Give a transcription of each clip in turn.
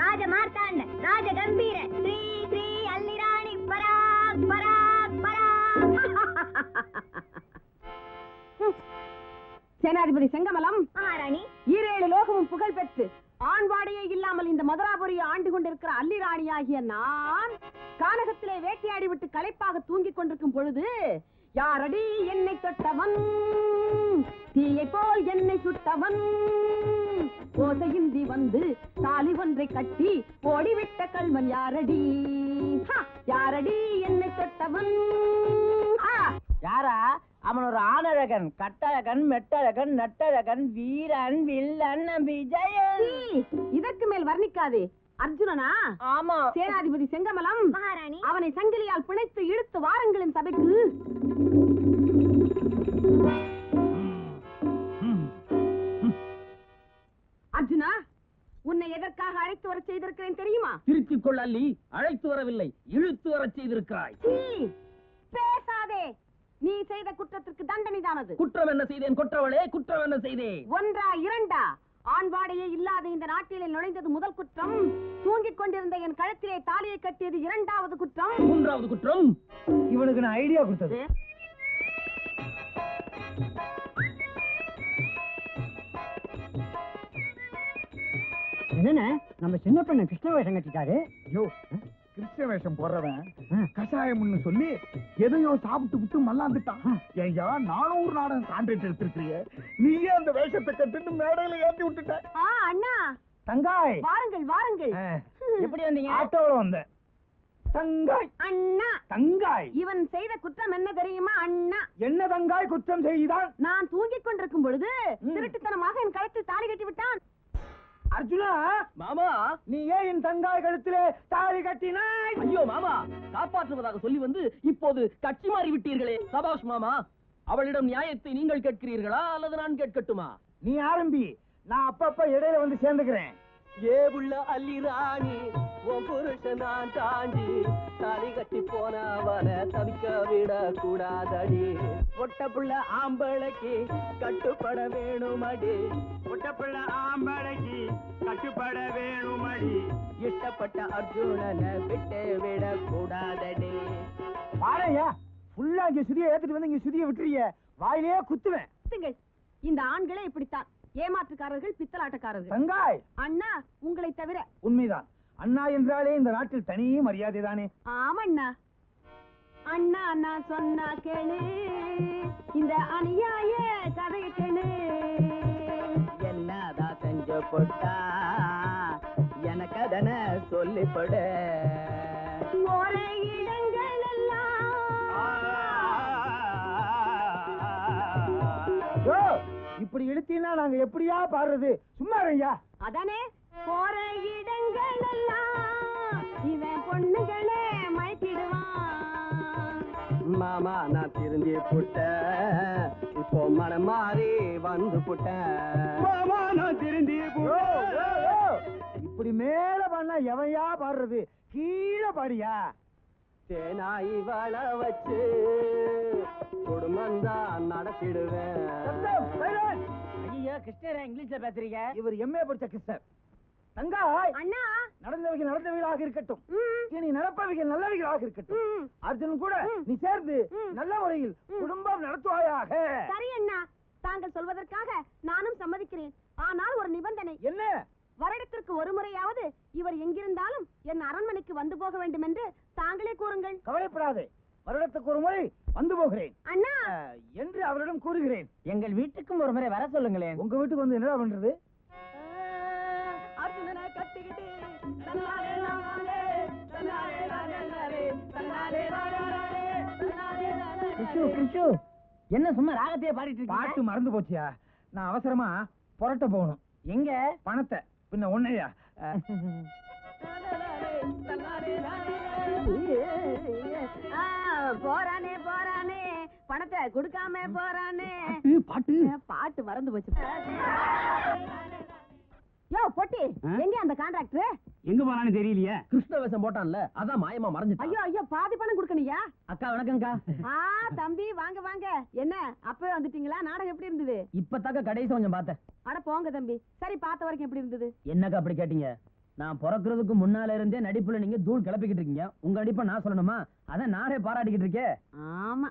ராஜ மார்த்தாண்ட ராஜ கம்பீர ஸ்ரீ ஸ்ரீ அல்லிராணி பராக் பராக் பராக் சேனாதிபதி செங்கமலம் மகாராணி. ஈரேழு லோகமும் புகழ் பெற்று ஆண்பாடையே இல்லாமல் இந்த மதுராபுரியை ஆண்டு கொண்டிருக்கிற அல்லிராணியாகிய நான் கானகத்திலே வேட்டையாடி விட்டு களைப்பாக தூங்கிக் கொண்டிருக்கும் பொழுது யாரடி என்னை தொட்டவன்? தீயை போல் என்னை சுட்டவன்? ஓசையின்றி வந்து தாலி ஒன்றை கட்டி ஓடிவிட்ட கல்வன் யாரடி? யாரடி என்னை தொட்டவன்? ஆ, யாரா? அவன் ஒரு ஆணழகன் கட்டழகன் மெட்டழகன் நட்டழகன் வீரன் வில்லன் விஜயன். இதற்கு மேல் வர்ணிக்காதே. அர்ஜுனனா? ஆமா. சேனாதிபதி செங்கமலம்? மகாராணி. அவனை சங்கிலியால் பிணைத்து இழுத்து வாருங்களின் சபைக்கு. அர்ஜுனா உன்னை எதற்காக அழைத்து வர செய்திருக்கிறேன் தெரியுமா? திருத்திக் கொள் அல்லி அழைத்து வரவில்லை இழுத்து வரச் செய்திருக்கிறாய். பேசாதே. நீ செய்த குற்றத்திற்கு தண்டனைதானது? குற்றம் என்ன செய்தேன் குற்றவளே குற்றம் என்ன செய்தேன்? ஒன்றா இரண்டா? ஆண்பாடையே இல்லாத இந்த நாட்டிலே நுழைந்தது முதல் குற்றம். தூங்கிக் கொண்டிருந்த என் கழுத்திலே தாலியை கட்டியது இரண்டாவது குற்றம். மூன்றாவது குற்றம். இவனுக்கு நான் ஐடியா கொடுத்தது. என்னண்ணே நம்ம சின்ன பண்ண கிருஷ்ண வேஷம் கட்டிட்டாரு. ஐயோ கிறிஸ்டிய வேஷம் போடுறவன் கஷாயம்னு சொல்லி எதையோ சாப்பிட்டு விட்டு மல்லாந்துட்டான். ஐயா நானூறு நாடகம் கான்ட்ராக்ட் எடுத்திருக்கிறிய. நீயே அந்த வேஷத்தை கட்டுன்னு மேடையில ஏத்தி விட்டுட்ட. ஆ அண்ணா. தங்காய். வாருங்கள் வாருங்கள். எப்படி வந்தீங்க? ஆட்டோல வந்தேன். தங்காய். அண்ணா. தங்காய். இவன் செய்த குற்றம் என்ன தெரியுமா அண்ணா? என்ன தங்காய் குற்றம் செய்தான் நான் தூங்கிக் கொண்டிருக்கும் பொழுது திருட்டுத்தனமாக என் கழுத்தில் தாலி கட்டி விட்டான் அர்ஜுனா! மாமா! நீ ஏன் என் தங்காய் கழுத்திலே தாலி கட்டினாய்! ஐயோ மாமா! காப்பாற்றுவதாக சொல்லி வந்து இப்போது கட்சி மாறி விட்டீர்களே சபாஷ் மாமா அவளிடம் நியாயத்தை நீங்கள் கேட்கிறீர்களா அல்லது நான் கேட்கட்டுமா? நீ ஆரம்பி. நான் அப்பப்ப இடையில வந்து சேர்ந்துக்கிறேன். ஏ உள்ள அல்லி ராணி உன் புருஷன் நான் தாண்டி தாலி கட்டி போனவன தவிக்க விட கூடாதடி பொட்ட புள்ள ஆம்பளைக்கு கட்டுப்பட வேணுமடி. பொட்ட புள்ள ஆம்பளைக்கு கட்டுப்பட வேணுமடி. இஷ்டப்பட்ட அர்ஜுனனை விட்டு விட கூடாதடி பாறையா ஃபுல்லா இங்க சுதியை ஏத்துட்டு வந்து இங்க சுதியை விட்டுறிய வாயிலே குத்துவேன். இந்த ஆண்களே இப்படித்தான். ஏமாற்றுக்காரர்கள் பித்தலாட்டக்காரர்கள். தங்காய்! அண்ணா உங்களை தவிர. உண்மைதான். அண்ணா என்றாலே இந்த நாட்டில் தனி மரியாதை தானே ஆமண்ணா. அண்ணா நான் சொன்னா கேளு. இந்த அநியாய கதையை கேளு. என்னதான் செஞ்சு போட்டா? எனக்கு அதனை சொல்லிப்படு போற இடங்கள் இப்படி இழுத்தீங்கன்னா நாங்க எப்படியா பாடுறது? சும்மா ஐயா அதானே? போற இடங்கள் எல்லாம் இவன் பொண்ணுகளே மயக்கிடுவான். மாமா நான் திருந்தி புட்டேன். இப்போ மனம் மாறி வந்து புட்டேன். மாமா நான் யோ, யோ. இப்படி மேல பண்ணா எவையா பாடுறது? கீழே பாடியா? தேனாய் வள வச்சு குடும்பம் தான் நடத்திடுவேன் ஐயா கிருஷ்ணரா இங்கிலீஷ்ல பேசுறீங்க? இவர் எம்ஏ படிச்ச கிருஷ்ணர். தங்காய்! அண்ணா! நடந்தவைகள் நடந்தவைகளாக இருக்கட்டும். இனி நடப்பவைகள் நல்லவைகளாக இருக்கட்டும். அர்ஜுன் கூட. நீ சேர்ந்து. நல்ல முறையில் குடும்பம் நடத்துவாயாக. சரி அண்ணா. தாங்கள் சொல்வதற்காக நானும் சம்மதிக்கிறேன். ஆனால் ஒரு நிபந்தனை. என்ன? வருடத்திற்கு ஒரு முறையாவது இவர் எங்கிருந்தாலும் என் அரண்மனைக்கு வந்து போக வேண்டும் என்று தாங்களே கூறுங்கள். கவலைப்படாதே. வருடத்துக்கு ஒரு முறை வந்து போகிறேன். அண்ணா! என்று அவரிடம் கூறுகிறேன். எங்கள் வீட்டுக்கும் ஒரு முறை வர சொல்லுங்களேன். உங்க வீட்டுக்கு வந்து என்ன பண்றது? அர்ஜுனனை கட்டிக்கிட்டு தன்னாலே தன்னாலே தன்னாலே தன்னாலே என்ன சும்மா ராகத்தையே பாடிட்டு பாட்டு மறந்து போச்சியா? நான் அவசரமா புரட்ட போகணும். எங்க? பணத்தை. பின்ன ஒன்னையா ஆ, போறானே போறானே. பணத்தை கொடுக்காம போறானே. பாட்டு பாட்டு. மறந்து போச்சு. யோ பொட்டி எங்க அந்த கான்ட்ராக்டர் எங்க போனான்னு தெரியலையே. கிருஷ்ண வேஷம் போட்டான்ல அதான் மாயமா மறைஞ்சிட்டான். ஐயோ ஐயோ பாதி பணம் கொடுக்கணியா அக்கா வணக்கம்க்கா. ஆ தம்பி வாங்க வாங்க. என்ன அப்பவே வந்துட்டீங்களா? நாடகம் எப்படி இருந்தது? இப்பதாக்க கடைசி கொஞ்சம் பார்த்தேன். அட போங்க தம்பி. சரி பார்த்த வரைக்கும் எப்படி இருந்தது? என்னக்கா அப்படி கேட்டீங்க? நான் பிறக்கிறதுக்கு முன்னால இருந்தே நடிப்புல நீங்க தூள் கிளப்பிக்கிட்டு இருக்கீங்க. உங்க நடிப்பை நான் சொல்லணுமா? அதான் நானே பாராட்டிக்கிட்டு இருக்கேன் ஆமா.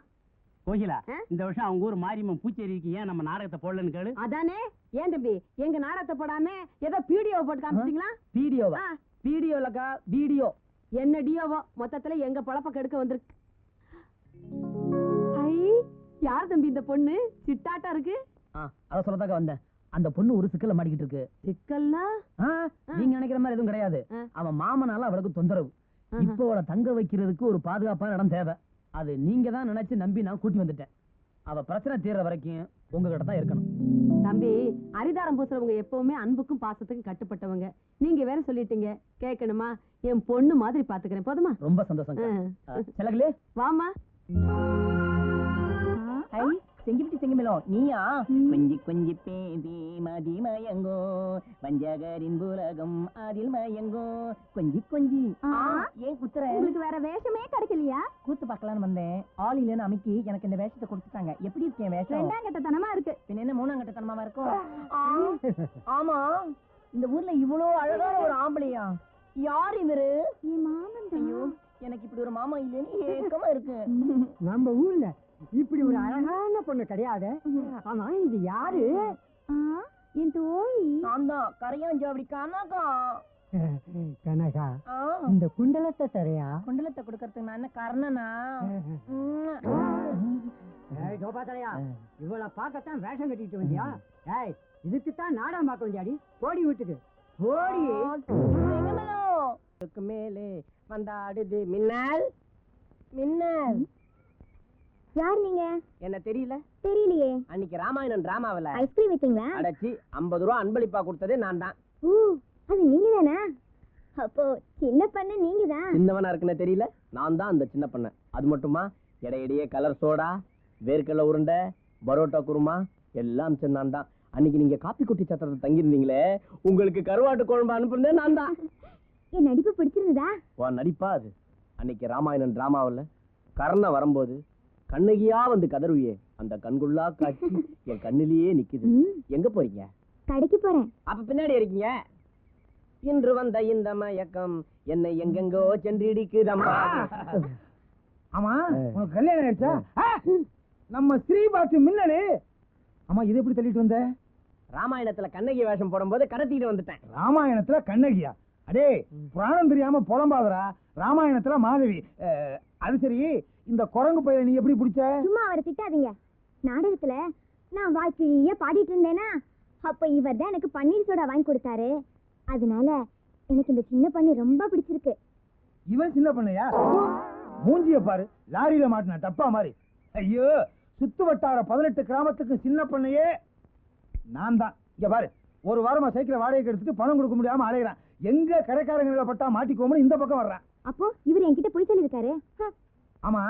கோகிலா? இந்த வருஷம் அவங்க ஊர் மாரியம்மன் பூச்சேரிக்கு ஏன் நம்ம நாடகத்தை போடலன்னு கேளு. அதானே? ஏன் தம்பி எங்க நாடகத்தை போடாம ஏதோ பீடியோ போட்டு காமிச்சிட்டீங்களா? வீடியோவா ஆ, வீடியோ என்ன டியோவோ மொத்தத்துல எங்க பொழப்ப கெடுக்க வந்திருக்கு. ஐ யார் தம்பி இந்த பொண்ணு? சிட்டாட்டா இருக்கு? அத சொல்லதாக்க வந்தேன். அந்த பொண்ணு ஒரு சிக்கல்ல மாட்டிக்கிட்டு இருக்கு. சிக்கல்னா நீங்க நினைக்கிற மாதிரி எதுவும் கிடையாது. அவன் மாமனால அவளுக்கு தொந்தரவு. இப்போ அவளை தங்க வைக்கிறதுக்கு ஒரு பாதுகாப்பான இடம் தேவை. அது நீங்க தான் நினைச்சு நம்பி நான் கூட்டி வந்துட்டேன். அவ பிரச்சனை தீர்ற வரைக்கும் உங்ககிட்ட தான் இருக்கணும். தம்பி அரிதாரம் பூசுறவங்க எப்பவுமே அன்புக்கும் பாசத்துக்கும் கட்டுப்பட்டவங்க. நீங்க வேற சொல்லிட்டீங்க. கேட்கணுமா என் பொண்ணு மாதிரி பாத்துக்கிறேன். போதுமா? ரொம்ப சந்தோஷம் ஆ. சிலகளே வாமா ஐ செங்கிவிட்டு செங்கிமேலம் நீயா? கொஞ்சி கொஞ்சி பேபி மதி மயங்கோ. வஞ்சகரின் புலகம் அதில் மயங்கோ. கொஞ்சி கொஞ்சி. ஆ. ஏன் குத்துற? உங்களுக்கு வேற வேஷமே கிடைக்கலையா? கூத்து பார்க்கலாம்னு வந்தேன். ஆள் இல்லைன்னு அமைக்கி எனக்கு இந்த வேஷத்தை கொடுத்துட்டாங்க. எப்படி இருக்கேன் வேஷம்? ரெண்டாம் கட்டத்தனமா இருக்கு. பின்ன என்ன மூணாம் கட்டத்தனமாவா இருக்கும் ஆமா. இந்த ஊர்ல இவ்வளோ அழகான ஒரு ஆம்பளையா? யார் இவரு? என் மாமன் ஐயோ எனக்கு இப்படி ஒரு மாமா இல்லைன்னு ஏக்கமா இருக்கு. நம்ம ஊர்ல இப்படி ஒரு அழகான பொண்ணு கிடையாது. ஆமா இது யாரு? என் தோழி. நான் தான் கரையாஞ்சாவடி கனகா. கனகா. ஆ, இந்த குண்டலத்தை தரையா? குண்டலத்தை கொடுக்கறதுக்கு நான் என்ன கர்ணனா? ஏய் கோபாத்தலையா இவள பார்க்கத்தான் வேஷம் கட்டிட்டு வந்தியா? ஏய் இதுக்கு தான் நாடகம் பார்க்க வந்தியாடி? போடி வீட்டுக்கு. போடி. மேலே வந்தாடுது மின்னல். மின்னல். யார் நீங்க? என்ன தெரியல? தெரியலையே. அன்னைக்கு ராமாயணன் டிராமாவில. ஐஸ்கிரீம் வித்தீங்களா? அடைச்சி ஐம்பது ரூபா அன்பளிப்பா கொடுத்ததே நான் தான். ஓ அது நீங்க தானா? அப்போ சின்ன பண்ண நீங்க தான். சின்னவனா இருக்குன்னு தெரியல? நான் தான் அந்த சின்ன பண்ண. அது மட்டுமா? இடையிடையே கலர் சோடா வேர்க்கடலை உருண்டை பரோட்டா குருமா எல்லாம் நான் தான். அன்னைக்கு நீங்க காப்பி குட்டி சத்திரத்தை தங்கியிருந்தீங்களே உங்களுக்கு கருவாட்டு குழம்பு அனுப்புனதே நான் தான். என் நடிப்பு பிடிச்சிருந்ததா? உன் நடிப்பா அது. அன்னைக்கு ராமாயணன் டிராமாவில் கர்ண வரும்போது கண்ணகியா வந்து கதறுவியே. அந்த கண்குள்ளா காட்சி என் கண்ணிலேயே நிக்குது. எங்க போறீங்க? கடைக்கு போறேன். அப்ப பின்னாடி இருக்கீங்க இன்று வந்த இந்த மயக்கம் என்னை எங்கெங்கோ சென்றிடிக்குதம்மா. ஆமா உனக்கு கல்யாணம் ஆயிடுச்சா? நம்ம ஸ்ரீபாத்து மின்னலு ஆமா இது எப்படி தள்ளிட்டு வந்த? ராமாயணத்துல கண்ணகி வேஷம் போடும்போது கடத்திட்டு வந்துட்டேன். ராமாயணத்துல கண்ணகியா? அடே புராணம் தெரியாம புலம்பாதரா ராமாயணத்துல மாதவி. அது சரி. இந்த குரங்கு பையன் நீ எப்படி பிடிச்ச? சும்மா அவரை திட்டாதீங்க. நாடகத்துல நான் வாய்க்கிழிய பாடிட்டு இருந்தேனா அப்ப இவர் தான் எனக்கு பன்னீர் சோடா வாங்கி கொடுத்தாரு. அதனால எனக்கு இந்த சின்ன பண்ணி ரொம்ப பிடிச்சிருக்கு. இவன் சின்ன பண்ணையா? மூஞ்சிய பாரு லாரியில மாட்டின டப்பா மாதிரி. ஐயோ சுத்து வட்டார பதினெட்டு கிராமத்துக்கு சின்ன பண்ணையே. நான் தான். இங்க பாரு ஒரு வாரமா சைக்கிளை வாடகைக்கு எடுத்துட்டு பணம் கொடுக்க முடியாம அலையிறான். எங்க கடைக்காரங்களை பட்டா மாட்டிக்கோமனு இந்த பக்கம் வர்றான். அப்போ இவர் என்கிட்ட போய் சொல்லியிருக்காரு. ஆமா.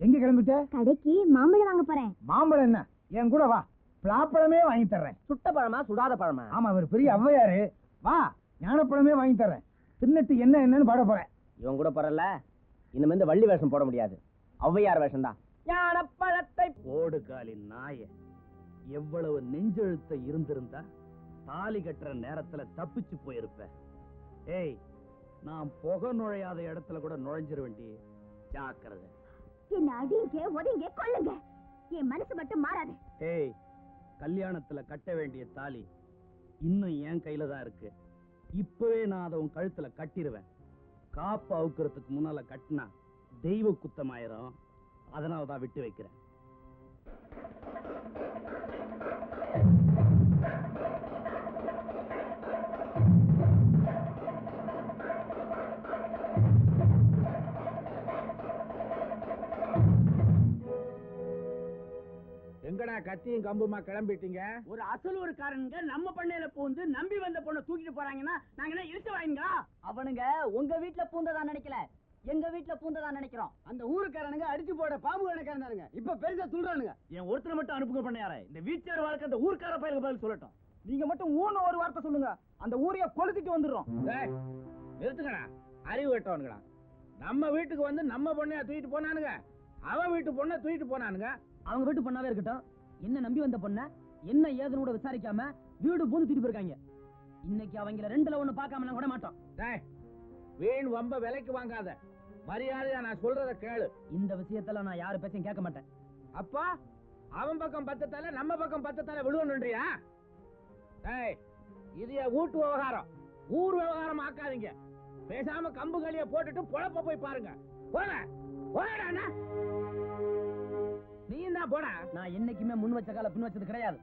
எங்க கிளம்பிட்ட? கடைக்கு மாம்பழம் வாங்க போறேன். மாம்பழம் என்ன? என் கூட வா. பலாப்பழமே வாங்கி தர்றேன். சுட்ட பழமா சுடாத பழமா? ஆமா இவர் பெரிய ஔவையாரு. வா ஞானப்பழமே வாங்கி தர்றேன். தின்னுட்டு என்ன என்னன்னு பாட போறேன். இவன் கூட போறல இனிமே இந்த வள்ளி வேஷம் போட முடியாது. ஔவையார் வேஷம் தான் ஞானப்பழத்தை ஓடுகாலின் நாய. எவ்வளவு நெஞ்செழுத்த இருந்திருந்தா தாலி கட்டுற நேரத்துல தப்பிச்சு போயிருப்ப. ஏய் நான் புகை நுழையாத இடத்துல கூட நுழைஞ்சிர வேண்டி ஜாக்கிரதை. என்ன அடிங்க ஒதுங்க கொல்லுங்க என் மனசு மட்டும் மாறாது. ஏய் கல்யாணத்துல கட்ட வேண்டிய தாலி இன்னும் என் கையில தான் இருக்கு. இப்பவே நான் அதை உன் கழுத்துல கட்டிடுவேன் காப்பு அவுக்கிறதுக்கு முன்னால கட்டினா தெய்வ குத்தமாயிரும். அதனால தான் விட்டு வைக்கிறேன். எங்கடா கத்தியும் கம்புமா கிளம்பிட்டீங்க? ஒரு அசலூர்காரனுங்க நம்ம பண்ணையில பூந்து நம்பி வந்த பொண்ணை தூக்கிட்டு போறாங்கன்னா நாங்க என்ன இழுத்து வாங்கிங்களா? அவனுங்க உங்க வீட்டுல பூந்ததா நினைக்கல. எங்க வீட்டுல பூந்ததா நினைக்கிறோம். அந்த ஊருக்காரனுங்க அடிச்சு போட பாம்பு கணக்காரங்க இப்ப பெருசா சொல்றானுங்க. என் ஒருத்தரை மட்டும் அனுப்புங்க பண்ணையார. இந்த வீச்சார் வாழ்க்கை அந்த ஊர்க்கார பயிலுக்கு பதில் சொல்லட்டும். நீங்க மட்டும் ஊன்னு ஒரு வார்த்தை சொல்லுங்க. அந்த ஊரைய கொளுத்திட்டு வந்துடுறோம். நிறுத்துங்கடா. அறிவு கட்டவனுங்களா நம்ம வீட்டுக்கு வந்து நம்ம பொண்ணைய தூக்கிட்டு போனானுங்க. அவன் வீட்டு பொண்ணை தூக்கிட்டு போனானுங்க. அவங்க வீட்டு பொண்ணாவே இருக்கட்டும். என்ன நம்பி வந்த பொண்ண என்ன ஏதுன்னு கூட விசாரிக்காம வீடு பூந்து தூக்கிட்டு போயிருக்காங்க. இன்னைக்கு அவங்கள ரெண்டுல ஒண்ணு பார்க்காமலாம் கூட மாட்டோம். வீண் வம்ப விலைக்கு வாங்காத. மரியாதையா நான் சொல்றத கேளு. இந்த விஷயத்துல நான் யாரு பேச்சையும் கேட்க மாட்டேன். அப்பா அவன் பக்கம் பத்து தலை நம்ம பக்கம் பத்து தலை விழுவணுன்றியா இது வீட்டு விவகாரம்? ஊர் விவகாரம் ஆக்காதீங்க. பேசாம கம்பு களிய போட்டுட்டு பொழப்ப போய் பாருங்க. போட போடா தான் போடா. நான் என்னைக்குமே முன் வச்ச கால பின் வச்சது கிடையாது.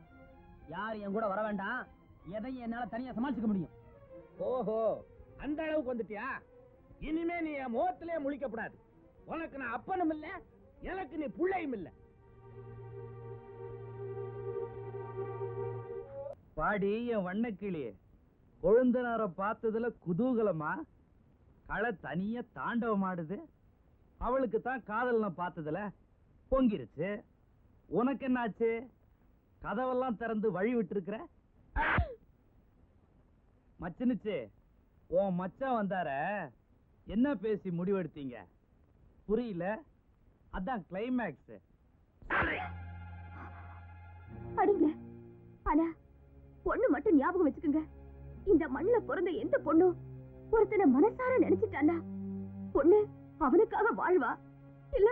யார் என் கூட வர வேண்டாம். எதையும் என்னால தனியா சமாளிச்சுக்க முடியும். ஓஹோ அந்த அளவுக்கு வந்துட்டியா? இனிமே நீ என் முகத்திலே முழிக்கப்படாது. உனக்கு நான் அப்பனும் இல்ல எனக்கு நீ புள்ளையும் இல்ல. பாடி என் வண்ணக்கிளி. கொழுந்தனார பார்த்ததுல குதூகலமா? களை தனியா தாண்டவம் ஆடுது அவளுக்கு தான் காதல் நான் பார்த்ததுல. பொங்கிருச்சு. உனக்கு என்னாச்சு? கதவெல்லாம் திறந்து வழி விட்டுருக்கிற? மச்சனுச்சு உன் மச்சான் வந்தார. என்ன பேசி முடிவெடுத்தீங்க? புரியல. அதான் கிளைமேக்ஸ் அடிங்க. ஆனா பொண்ணு மட்டும் ஞாபகம் வச்சுக்கோங்க. இந்த மண்ணுல பிறந்த எந்த பொண்ணும் ஒருத்தனை மனசார நினைச்சிட்டானா பொண்ணு அவனுக்காக வாழ்வா? இல்ல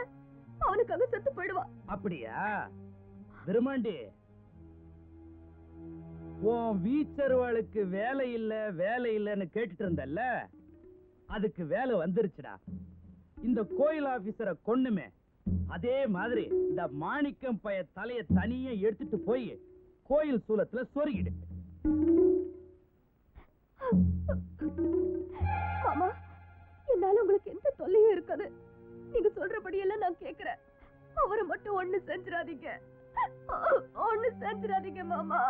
அவனுக்காக செத்து போயிடுவா? அப்படியா? விருமாண்டி உன் வீச்சருவாளுக்கு வேலை இல்ல வேலை இல்லைன்னு கேட்டுட்டு இருந்தல்ல அதுக்கு வேலை வந்துருச்சுடா. இந்த கோயில் ஆபீசரை கொன்னுமே. அதே மாதிரி இந்த மாணிக்கம் பைய தலைய தனியா எடுத்துட்டு போய் கோயில் சூலத்துல சொருகிடு. மாமா எனக்கு எந்த தொல்லையும் இருக்காது. நீங்க சொல்றபடி எல்லாம் நான் கேக்குறேன். அவரை மட்டும் ஒண்ணு செஞ்சிடாதீங்க. ஒண்ணு செஞ்சிடாதீங்க மாமா.